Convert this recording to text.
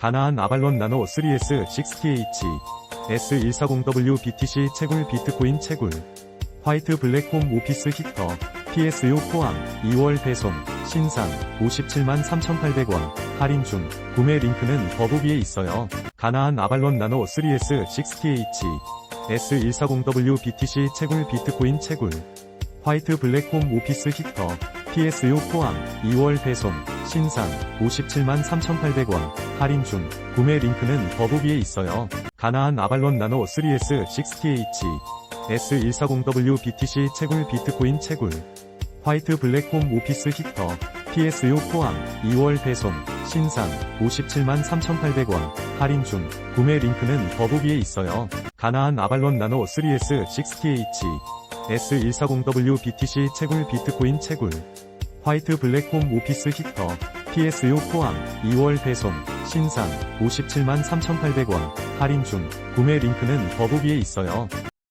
가나안 아발론 나노 3S 60H S140W BTC 채굴 비트코인 채굴 화이트 블랙홈 오피스 히터 PSU 포함 2월 배송 신상 57만 3,800원 할인 중 구매 링크는 더보기에 있어요. 가나안 아발론 나노 3S 60H S140W BTC 채굴 비트코인 채굴 화이트 블랙홈 오피스 히터 PSU 포함 2월 배송 신상 57만 3,800원 할인 중 구매 링크는 더보기에 있어요. 가나안 아발론 나노 3S 60H S140W BTC 채굴 비트코인 채굴 화이트 블랙 홈 오피스 히터 PSU 포함 2월 배송 신상 57만 3,800원 할인 중 구매 링크는 더보기에 있어요. 가나안 아발론 나노 3S 60H S140W BTC 채굴 비트코인 채굴. 화이트 블랙 홈 오피스 히터. PSU 포함 2월 배송. 신상 57만 3,800원. 할인 중. 구매 링크는 더보기에 있어요.